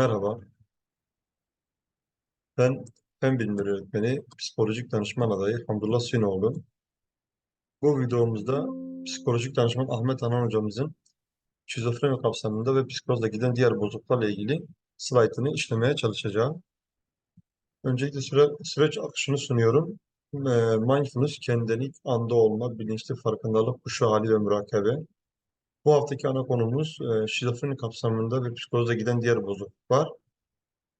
Merhaba, ben fen bilimleri öğretmeni, psikolojik danışman adayı Hamdullah Sinoğlu. Bu videomuzda psikolojik danışman Ahmet Anan hocamızın şizofreni kapsamında ve psikozla giden diğer bozukluklarla ilgili slaytını işlemeye çalışacağım. Öncelikle süre, süreç akışını sunuyorum. Mindfulness, kendilik, anda olma, bilinçli farkındalık, kuşu hali ve mürakabe. Bu haftaki ana konumuz eee, şizofreni kapsamında ve psikozla giden diğer bozukluklar.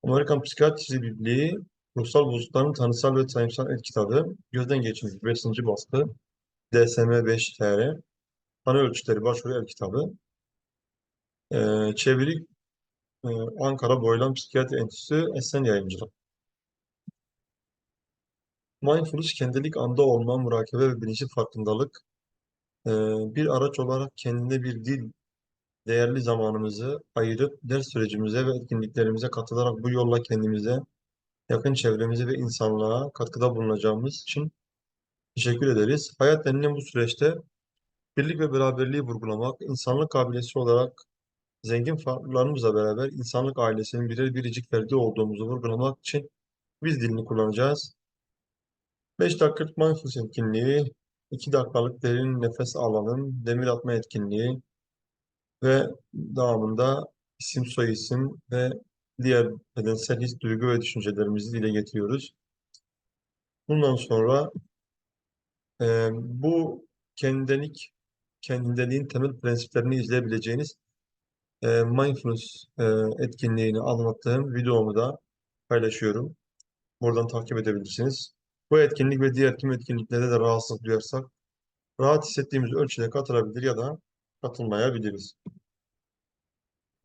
Amerikan Psikiyatrisi Birliği Ruhsal Bozuklukların Tanısal ve Sayımsal El kitabı gözden geçirilmiş 5. baskı DSM-5 TR Tanı Ölçütleri Başvuru El kitabı ee, çeviri e, Ankara Boylan Psikiyatri Enstitüsü Esen Yayıncılık Mindfulness kendilik anda olma, murakabe ve bilinçli farkındalık ee, bir araç olarak kendine bir dil değerli zamanımızı ayırıp ders sürecimize ve etkinliklerimize katılarak bu yolla kendimize yakın çevremize ve insanlığa katkıda bulunacağımız için teşekkür ederiz. Hayat denilen bu süreçte birlik ve beraberliği vurgulamak, insanlık kabiliyeti olarak zengin farklarımızla beraber insanlık ailesinin birer biricik ferdi olduğumuzu vurgulamak için biz dilini kullanacağız. 5 dakikalık mindfulness etkinliği, 2 dakikalık derin nefes alalım, demir atma etkinliği ve devamında isim soyisim ve diğer bedensel his, duygu ve düşüncelerimizi dile getiriyoruz. Bundan sonra e, bu kendilik, kendindeliğin temel prensiplerini izleyebileceğiniz e, mindfulness e, etkinliğini anlattığım videomu da paylaşıyorum. Buradan takip edebilirsiniz. Bu etkinlik ve diğer tüm etkinliklerde de rahatsızlık duyarsak rahat hissettiğimiz ölçüde katılabilir ya da katılmayabiliriz.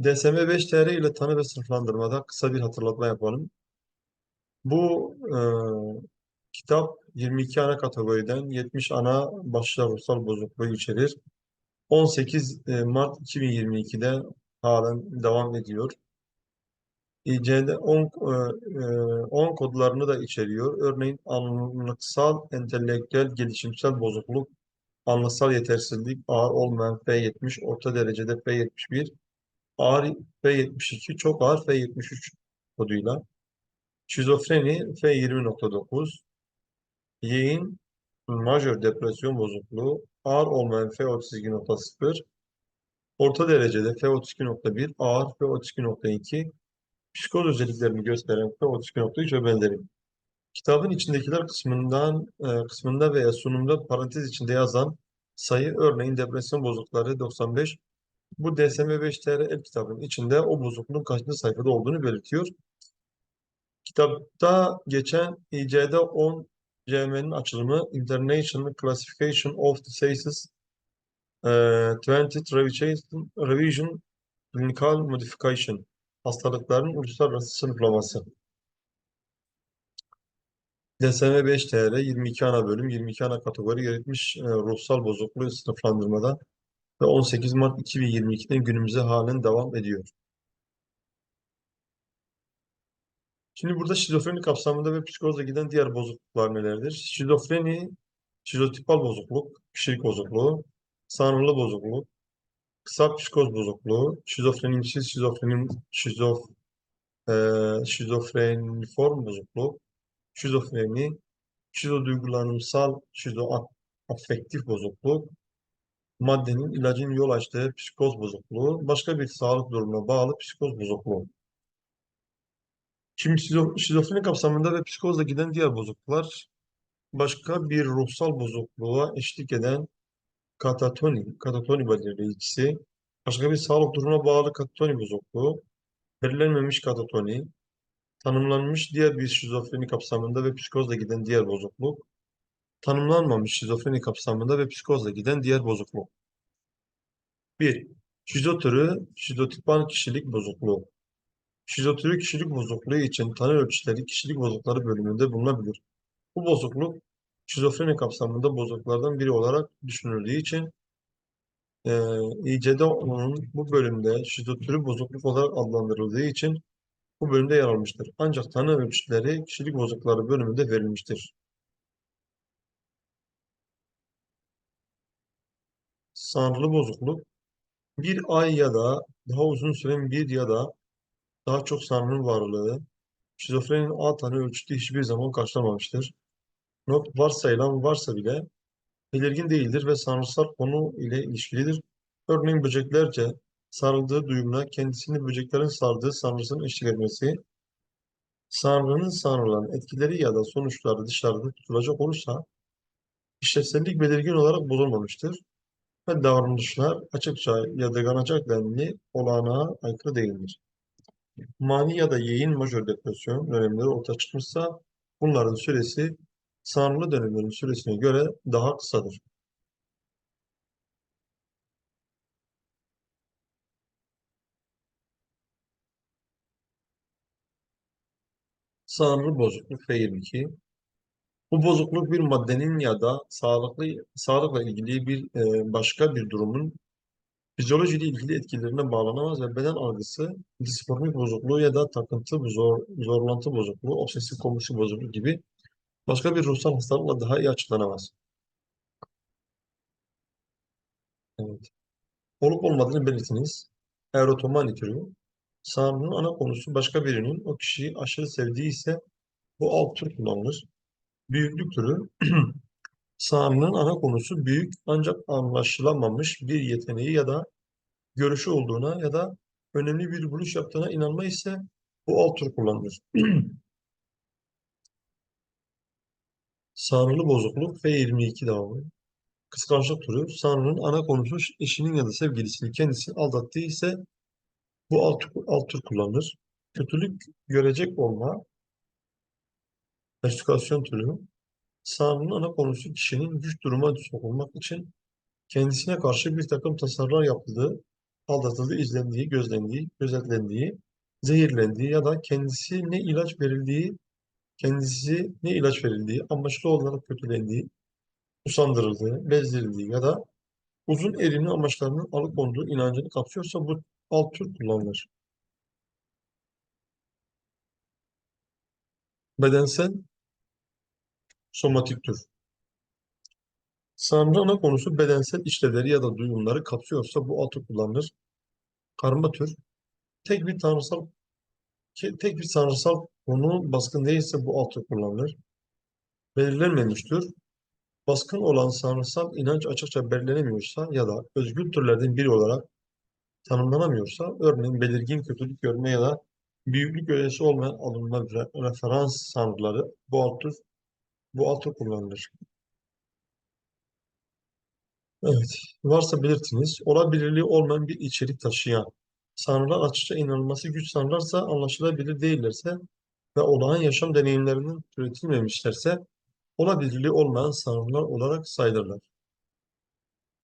DSM-5 TR ile tanı ve sınıflandırmada kısa bir hatırlatma yapalım. Bu e, kitap 22 ana kategoriden 70 ana başlıca ruhsal bozukluğu içerir. 18 e, Mart 2022'de halen devam ediyor. İC'de 10, e, 10 kodlarını da içeriyor. Örneğin anlıksal, entelektüel, gelişimsel bozukluk, anlıksal yetersizlik, ağır olmayan F70, orta derecede F71, ağır F72, çok ağır F73 koduyla. Şizofreni F20.9, Yeğin majör depresyon bozukluğu, ağır olmayan F32.0, orta derecede F32.1, ağır F32.2, psikoz özelliklerini gösteren F32.3 ve benzeri. Kitabın içindekiler kısmından e, kısmında veya sunumda parantez içinde yazan sayı örneğin depresyon bozuklukları 95 bu DSM-5 TR el kitabının içinde o bozukluğun kaçıncı sayfada olduğunu belirtiyor. Kitapta geçen İCD 10 CM'nin açılımı International Classification of Diseases e, 20 Revision, Revision Clinical Modification hastalıkların uluslararası sınıflaması. DSM-5 TR 22 ana bölüm, 22 ana kategori 70 e, ruhsal bozukluğu sınıflandırmada ve 18 Mart 2022'den günümüze halen devam ediyor. Şimdi burada şizofreni kapsamında ve psikozla giden diğer bozukluklar nelerdir? Şizofreni, şizotipal bozukluk, kişilik bozukluğu, sanrılı bozukluk, kısa psikoz bozukluğu, şizofrenimsiz şizofrenim, şizof, e, şizofreniform bozukluğu, şizofreni, şizoduygulanımsal şizoafektif bozukluk, maddenin ilacın yol açtığı psikoz bozukluğu, başka bir sağlık durumuna bağlı psikoz bozukluğu. Şimdi şizo- şizofreni kapsamında ve psikozla giden diğer bozukluklar başka bir ruhsal bozukluğa eşlik eden katatoni, katatoni belirleyicisi, başka bir sağlık durumuna bağlı katatoni bozukluğu, belirlenmemiş katatoni, tanımlanmış diğer bir şizofreni kapsamında ve psikozla giden diğer bozukluk, tanımlanmamış şizofreni kapsamında ve psikozla giden diğer bozukluk. 1. Şizo türü, şizotipan kişilik bozukluğu. Şizotürü kişilik bozukluğu için tanı ölçüleri kişilik bozuklukları bölümünde bulunabilir. Bu bozukluk şizofreni kapsamında bozukluklardan biri olarak düşünüldüğü için e, İCD-10'un bu bölümde şizotürü bozukluk olarak adlandırıldığı için bu bölümde yer almıştır. Ancak tanı ölçütleri kişilik bozuklukları bölümünde verilmiştir. Sanrılı bozukluk bir ay ya da daha uzun süren bir ya da daha çok sanrının varlığı, şizofreninin A tanı ölçütü hiçbir zaman karşılamamıştır. Not varsayılan varsa bile belirgin değildir ve sanrısal konu ile ilişkilidir. Örneğin böceklerce sarıldığı duyumuna kendisini böceklerin sardığı sanrısının eşlik etmesi, sanrının sanrılan etkileri ya da sonuçları dışarıda tutulacak olursa işlevsellik belirgin olarak bozulmamıştır ve davranışlar açıkça yadırganacak denli olanağa aykırı değildir. Mani ya da yeğin majör depresyon dönemleri ortaya çıkmışsa bunların süresi sanrılı dönemlerin süresine göre daha kısadır. Sanrı bozukluk F22 Bu bozukluk bir maddenin ya da sağlıklı sağlıkla ilgili bir e, başka bir durumun fizyolojiyle ilgili etkilerine bağlanamaz ve beden algısı, disformik bozukluğu ya da takıntı, zor, zorlantı bozukluğu, obsesif kompulsif bozukluğu gibi başka bir ruhsal hastalıkla daha iyi açıklanamaz. Evet. Olup olmadığını belirtiniz. Erotomani türü. Sanrı'nın ana konusu başka birinin o kişiyi aşırı sevdiği ise bu alt tür kullanılır. Büyüklük türü. Sanrı'nın ana konusu büyük ancak anlaşılamamış bir yeteneği ya da görüşü olduğuna ya da önemli bir buluş yaptığına inanma ise bu alt tür kullanılır. Sanrılı bozukluk F22 devamı. Kıskançlık türü. Sanrı'nın ana konusu eşinin ya da sevgilisinin kendisini aldattığı ise bu alt, alt tür kullanılır. Kötülük görecek olma. Persükasyon türü. Sanrı'nın ana konusu kişinin güç duruma sokulmak için kendisine karşı bir takım tasarlar yapıldığı, aldatıldığı, izlendiği, gözlendiği, gözetlendiği, zehirlendiği ya da kendisi ne ilaç verildiği, kendisi ne ilaç verildiği, amaçlı olarak kötülendiği, usandırıldığı, bezdirildiği ya da uzun erimli amaçlarının alıkonduğu inancını kapsıyorsa bu alt tür kullanılır. Bedensel somatik tür. Sanrı ana konusu bedensel işlevleri ya da duyumları kapsıyorsa bu altı kullanılır. Karma tür. Tek bir tanrısal tek bir tanrısal konu baskın değilse bu altı kullanılır. Belirlenmemiş tür. Baskın olan sanrısal inanç açıkça belirlenemiyorsa ya da özgül türlerden biri olarak tanımlanamıyorsa, örneğin belirgin kötülük görme ya da büyüklük öğesi olmayan alınma re- referans sanrıları bu alt tür, bu alt tür kullanılır. Evet, varsa belirtiniz. Olabilirliği olmayan bir içerik taşıyan. Sanrılar açıkça inanılması güç sanrılarsa, anlaşılabilir değillerse ve olağan yaşam deneyimlerinden türetilmemişlerse, olabilirliği olmayan sanrılar olarak sayılırlar.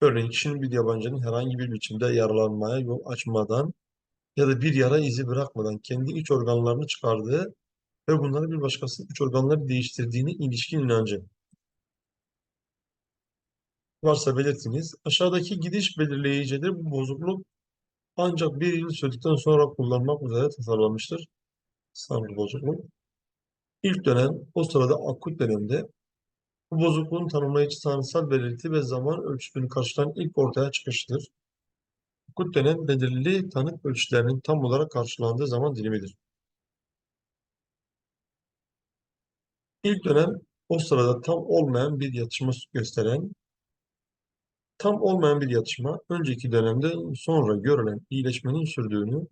Örneğin kişinin bir yabancının herhangi bir biçimde yaralanmaya yol açmadan ya da bir yara izi bırakmadan kendi iç organlarını çıkardığı ve bunları bir başkasının iç organları değiştirdiğine ilişkin inancı. Varsa belirtiniz. Aşağıdaki gidiş belirleyicidir. Bu bozukluk ancak bir yıl sürdükten sonra kullanmak üzere tasarlanmıştır. Sanrı bozukluk. İlk dönem, o sırada akut dönemde bu bozukluğun tanımlayıcı tanrısal belirti ve zaman ölçütünü karşılayan ilk ortaya çıkışıdır. Akut dönem belirli tanık ölçütlerinin tam olarak karşılandığı zaman dilimidir. İlk dönem o sırada tam olmayan bir yatışma gösteren, tam olmayan bir yatışma önceki dönemde sonra görülen iyileşmenin sürdüğünü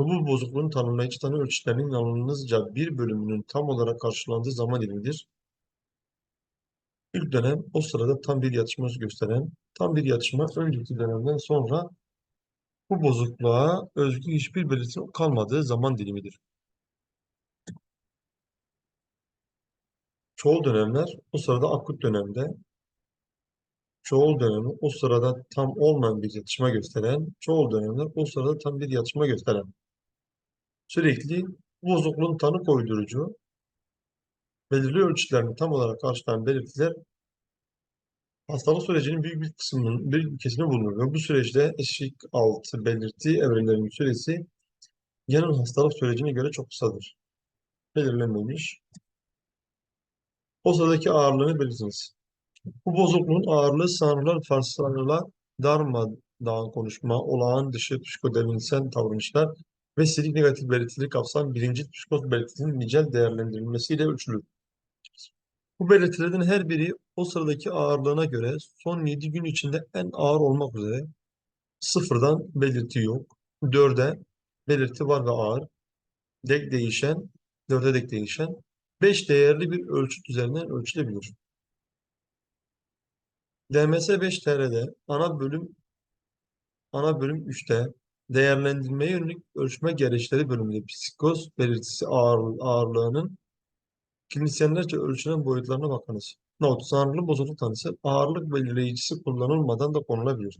ve bu bozukluğun tanımlayıcı tanı ölçütlerinin yalnızca bir bölümünün tam olarak karşılandığı zaman dilimidir. İlk dönem o sırada tam bir yatışma gösteren, tam bir yatışma önceki dönemden sonra bu bozukluğa özgü hiçbir belirti kalmadığı zaman dilimidir. Çoğul dönemler o sırada akut dönemde, çoğul dönemi o sırada tam olmayan bir yatışma gösteren, çoğul dönemler o sırada tam bir yatışma gösteren. Sürekli bozukluğun tanı koydurucu, belirli ölçütlerini tam olarak karşılayan belirtiler hastalık sürecinin büyük bir kısmının bir kesimi bulunur ve bu süreçte eşik altı belirti evrelerinin süresi genel hastalık sürecine göre çok kısadır. Belirlenmemiş. O sıradaki ağırlığını belirtiniz. Bu bozukluğun ağırlığı sanrılar, farslarla darmadağın konuşma, olağan dışı psikodevinsel davranışlar ve silik negatif belirtileri kapsayan birinci psikoz belirtisinin nicel değerlendirilmesiyle ölçülür. Bu belirtilerden her biri o sıradaki ağırlığına göre son 7 gün içinde en ağır olmak üzere sıfırdan belirti yok, 4'e belirti var ve ağır, dek değişen, 4'e dek değişen 5 değerli bir ölçüt üzerinden ölçülebilir. DMS 5 TR'de ana bölüm ana bölüm 3'te değerlendirmeye yönelik ölçme gereçleri bölümünde psikoz belirtisi ağır, ağırlığının klinisyenlerce ölçülen boyutlarına bakınız. Not, sanrılı bozukluk tanısı ağırlık belirleyicisi kullanılmadan da konulabilir.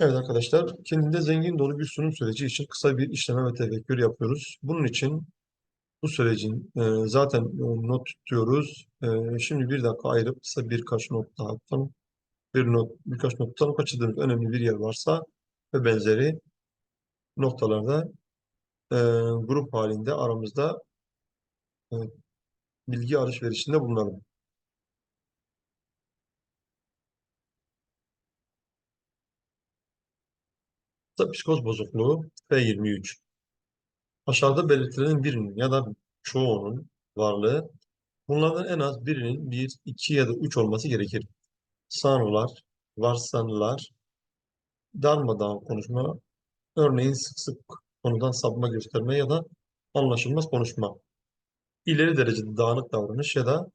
Evet arkadaşlar, kendinde zengin dolu bir sunum süreci için kısa bir işleme ve tefekkür yapıyoruz. Bunun için bu sürecin e, zaten e, not tutuyoruz. E, şimdi bir dakika ayırıp kısa birkaç not daha tutalım. Bir not, birkaç not tutalım. Kaçırdığımız önemli bir yer varsa ve benzeri noktalarda e, grup halinde aramızda e, bilgi alışverişinde bulunalım. Psikoz bozukluğu F23. Aşağıda belirtilerin birinin ya da çoğunun varlığı bunlardan en az birinin 1, 2 ya da 3 olması gerekir. Sanrılar, varsayılar, darmadağın konuşma, örneğin sık sık konudan sapma gösterme ya da anlaşılmaz konuşma. İleri derecede dağınık davranış ya da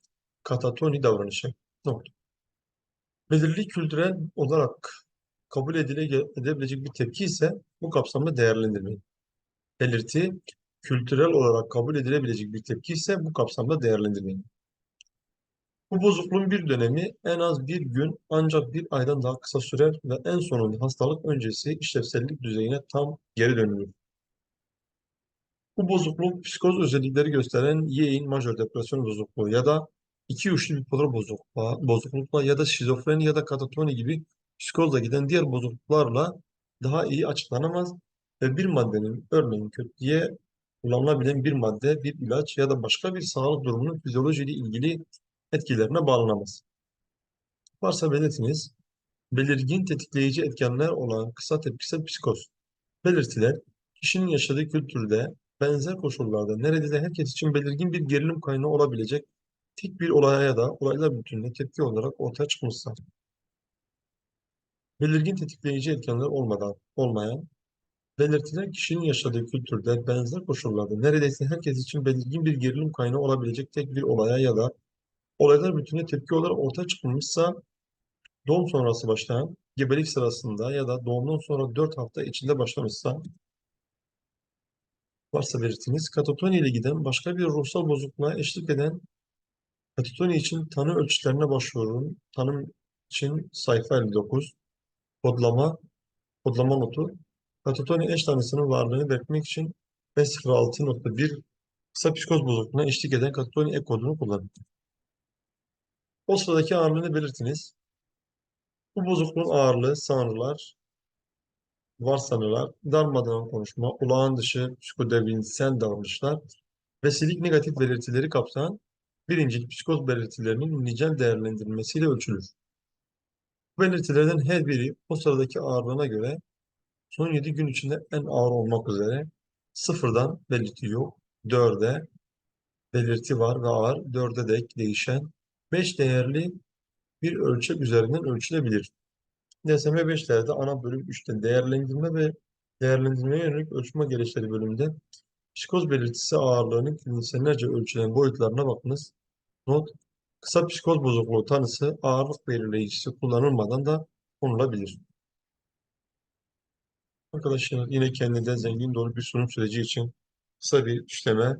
katatoni davranışı. Not. Belirli kültürel olarak kabul edile, edebilecek bir tepki ise bu kapsamda değerlendirmeyin. Belirti, kültürel olarak kabul edilebilecek bir tepki ise bu kapsamda değerlendirmeyin. Bu bozukluğun bir dönemi en az bir gün ancak bir aydan daha kısa sürer ve en sonunda hastalık öncesi işlevsellik düzeyine tam geri dönülür. Bu bozukluk psikoz özellikleri gösteren Yein majör depresyon bozukluğu ya da iki uçlu bipolar bozukluğa, bozuklukla ya da şizofreni ya da katatoni gibi psikozla giden diğer bozukluklarla daha iyi açıklanamaz ve bir maddenin örneğin kötüye kullanılabilen bir madde, bir ilaç ya da başka bir sağlık durumunun fizyolojiyle ilgili etkilerine bağlanamaz. Varsa belirtiniz, belirgin tetikleyici etkenler olan kısa tepkisel psikoz. Belirtiler, kişinin yaşadığı kültürde benzer koşullarda neredeyse herkes için belirgin bir gerilim kaynağı olabilecek tek bir olaya ya da olaylar bütününe tepki olarak ortaya çıkmışsa. Belirgin tetikleyici etkenler olmadan olmayan, belirtiler kişinin yaşadığı kültürde benzer koşullarda neredeyse herkes için belirgin bir gerilim kaynağı olabilecek tek bir olaya ya da olaylar bütününe tepki olarak ortaya çıkmışsa doğum sonrası başlayan, gebelik sırasında ya da doğumdan sonra 4 hafta içinde başlamışsa varsa belirtiniz, katatoni ile giden başka bir ruhsal bozukluğa eşlik eden katatoni için tanı ölçütlerine başvurun. Tanım için sayfa 59. Kodlama, kodlama notu. Katatoni eş tanısının varlığını belirtmek için 506.1 kısa psikoz bozukluğuna eşlik eden katatoni ek kodunu kullanın. O sıradaki ağırlığını belirtiniz. Bu bozukluğun ağırlığı sanrılar, varsanılar, darmadağın konuşma, olağan dışı psikodevinsel davranışlar ve silik negatif belirtileri kapsayan birincil psikoz belirtilerinin nicel değerlendirilmesiyle ölçülür. Bu belirtilerden her biri o sıradaki ağırlığına göre son 7 gün içinde en ağır olmak üzere sıfırdan belirti yok, 4'e belirti var ve ağır, 4'e dek değişen 5 değerli bir ölçek üzerinden ölçülebilir. DSM 5'lerde ana bölüm 3'te değerlendirme ve değerlendirmeye yönelik ölçme gereçleri bölümünde psikoz belirtisi ağırlığının klinisyenlerce ölçülen boyutlarına bakınız. Not, kısa psikoz bozukluğu tanısı ağırlık belirleyicisi kullanılmadan da konulabilir. Arkadaşlar yine kendinde zengin dolu bir sunum süreci için kısa bir işleme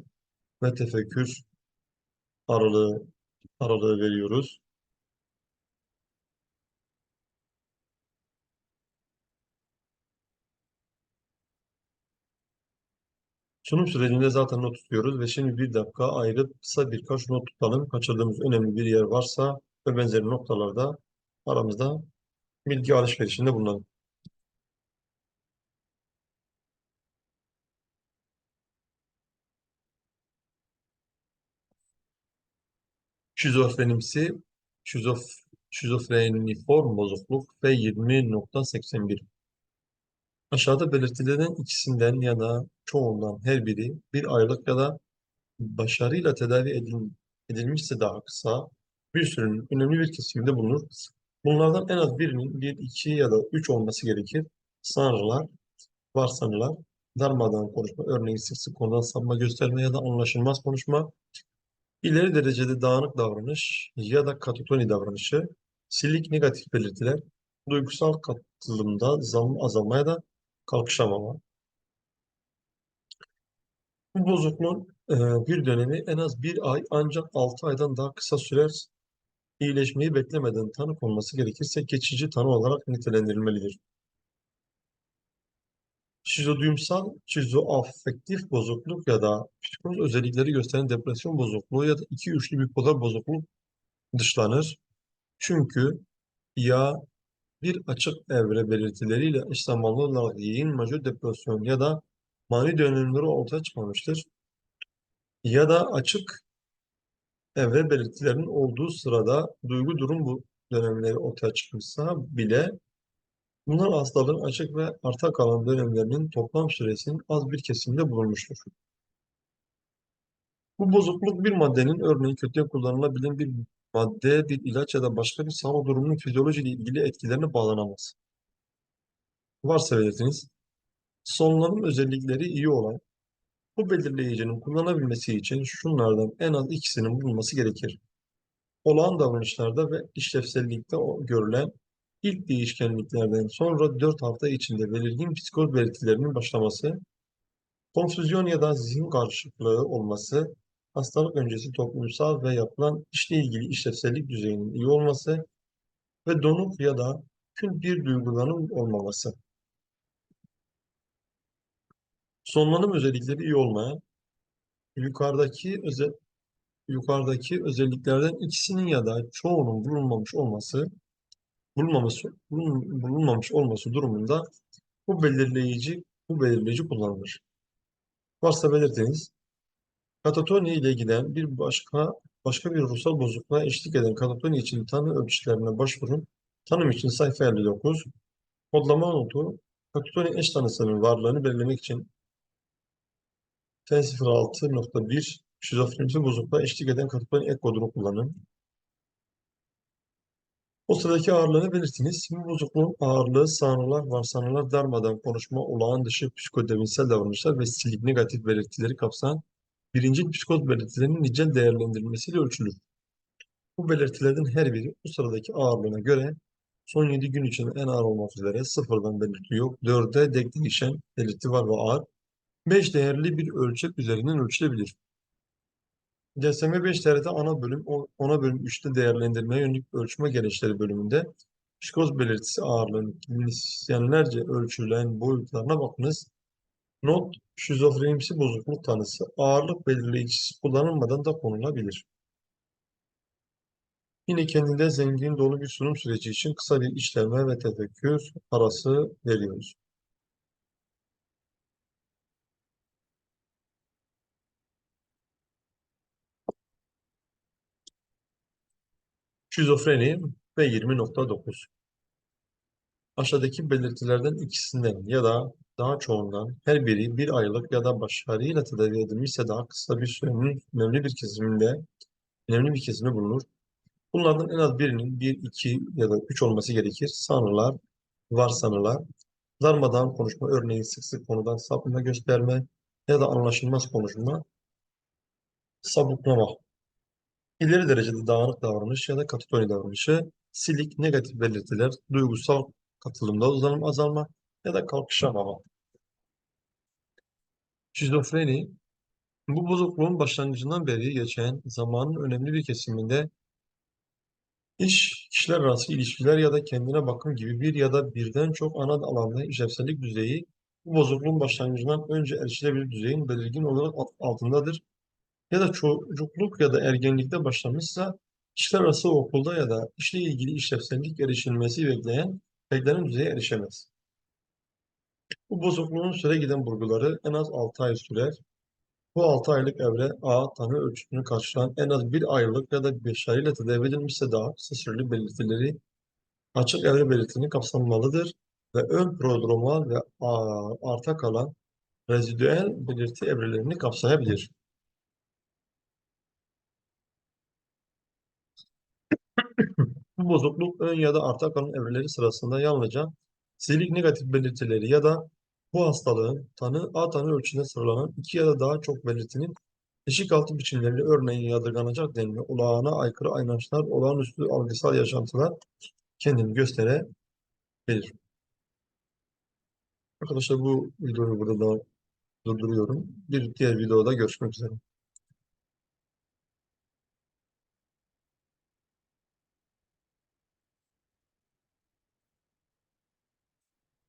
ve tefekkür aralığı aralığı veriyoruz. Sunum sürecinde zaten not tutuyoruz ve şimdi bir dakika ayırıp kısa birkaç not tutalım. Kaçırdığımız önemli bir yer varsa ve benzeri noktalarda aramızda bilgi alışverişinde bulunalım. Şizofrenimsi, şizof, şizofreniform bozukluk F20.81 Aşağıda belirtilen ikisinden ya da çoğundan her biri bir aylık ya da başarıyla tedavi edil- edilmişse daha kısa bir sürenin önemli bir kesiminde bulunur. Bunlardan en az birinin bir, iki ya da üç olması gerekir. Sanrılar, varsanılar, darmadağın konuşma, örneğin sık sık konudan sapma gösterme ya da anlaşılmaz konuşma, ileri derecede dağınık davranış ya da katatoni davranışı, silik negatif belirtiler, duygusal katılımda zaman azalma ya da kalkışamama. Bu bozukluğun e, bir dönemi en az bir ay ancak 6 aydan daha kısa sürer iyileşmeyi beklemeden tanı konması gerekirse geçici tanı olarak nitelendirilmelidir. Şizoduyumsal, şizoafektif bozukluk ya da psikoz özellikleri gösteren depresyon bozukluğu ya da iki üçlü bipolar bozukluk dışlanır. Çünkü ya bir açık evre belirtileriyle zamanlı olarak yayın majör depresyon ya da mani dönemleri ortaya çıkmamıştır. Ya da açık evre belirtilerinin olduğu sırada duygu durum bu dönemleri ortaya çıkmışsa bile bunlar hastalığın açık ve arta kalan dönemlerinin toplam süresinin az bir kesiminde bulunmuştur. Bu bozukluk bir maddenin örneğin kötüye kullanılabilen bir madde, bir ilaç ya da başka bir sağlık durumunun fizyolojiyle ilgili etkilerine bağlanamaz. Varsa belirtiniz, solunum özellikleri iyi olan bu belirleyicinin kullanabilmesi için şunlardan en az ikisinin bulunması gerekir. Olağan davranışlarda ve işlevsellikte görülen ilk değişkenliklerden sonra 4 hafta içinde belirgin psikoz belirtilerinin başlaması, konfüzyon ya da zihin karışıklığı olması, hastalık öncesi toplumsal ve yapılan işle ilgili işlevsellik düzeyinin iyi olması ve donuk ya da kül bir duyguların olmaması. Sonlanım özellikleri iyi olmayan, yukarıdaki özel yukarıdaki özelliklerden ikisinin ya da çoğunun bulunmamış olması bulunmaması bulun- bulunmamış olması durumunda bu belirleyici bu belirleyici kullanılır. Varsa belirtiniz. Katatoni ile giden bir başka başka bir ruhsal bozukluğa eşlik eden katatoni için tanı ölçülerine başvurun. Tanım için sayfa 59. Kodlama notu katatoni eş tanısının varlığını belirlemek için T06.1 şizofrenisi bozukluğa eşlik eden katatoni ek kodunu kullanın. O sıradaki ağırlığını belirtiniz. Bu bozukluğun ağırlığı sanrılar, varsanılar, darmadan konuşma, olağan dışı psikodeminsel davranışlar ve silik negatif belirtileri kapsayan birincil psikoz belirtilerinin nicel değerlendirilmesiyle ölçülür. Bu belirtilerden her biri bu sıradaki ağırlığına göre son 7 gün içinde en ağır olmak üzere sıfırdan belirti yok, 4'e dek değişen belirti var ve ağır, 5 değerli bir ölçek üzerinden ölçülebilir. DSM-5 TRT ana bölüm, o- ona bölüm 3'te değerlendirmeye yönelik ölçme gereçleri bölümünde psikoz belirtisi ağırlığının klinisyenlerce ölçülen boyutlarına bakınız. Not, şizofrenimsi bozukluk tanısı ağırlık belirleyicisi kullanılmadan da konulabilir. Yine kendinde zengin dolu bir sunum süreci için kısa bir işleme ve tefekkür arası veriyoruz. Şizofreni ve 20.9 Aşağıdaki belirtilerden ikisinden ya da daha çoğundan her biri bir aylık ya da başarıyla tedavi edilmişse daha kısa bir sürenin önemli bir kesiminde önemli bir kesimde bulunur. Bunlardan en az birinin bir, iki ya da üç olması gerekir. Sanrılar, varsanılar, darmadağın konuşma, örneğin sık sık konudan sapma gösterme ya da anlaşılmaz konuşma, sabuklama, ileri derecede dağınık davranış ya da katatoni davranışı, silik, negatif belirtiler, duygusal katılımda uzanım azalma ya da kalkışamama. Şizofreni, bu bozukluğun başlangıcından beri geçen zamanın önemli bir kesiminde iş, kişiler arası ilişkiler ya da kendine bakım gibi bir ya da birden çok ana alanda işlevsellik düzeyi bu bozukluğun başlangıcından önce erişilebilir düzeyin belirgin olarak alt- altındadır. Ya da çocukluk ya da ergenlikte başlamışsa kişiler arası okulda ya da işle ilgili işlevsellik erişilmesi bekleyen beklenen düzeye erişemez. Bu bozukluğun süre giden bulguları en az 6 ay sürer. Bu 6 aylık evre A tanı ölçütünü karşılayan en az bir aylık ya da 5 ay ile tedavi edilmişse daha kısa belirtileri açık evre belirtilerini kapsamalıdır. ve ön prodromal ve arta kalan rezidüel belirti evrelerini kapsayabilir. Bu bozukluk ön ya da arta kalan evreleri sırasında yalnızca silik negatif belirtileri ya da bu hastalığın tanı A tanı ölçüsünde sıralanan iki ya da daha çok belirtinin eşik altı biçimleriyle örneğin yadırganacak denli, olağana aykırı inançlar, olağanüstü algısal yaşantılar kendini gösterebilir. Arkadaşlar bu videoyu burada da durduruyorum. Bir diğer videoda görüşmek üzere.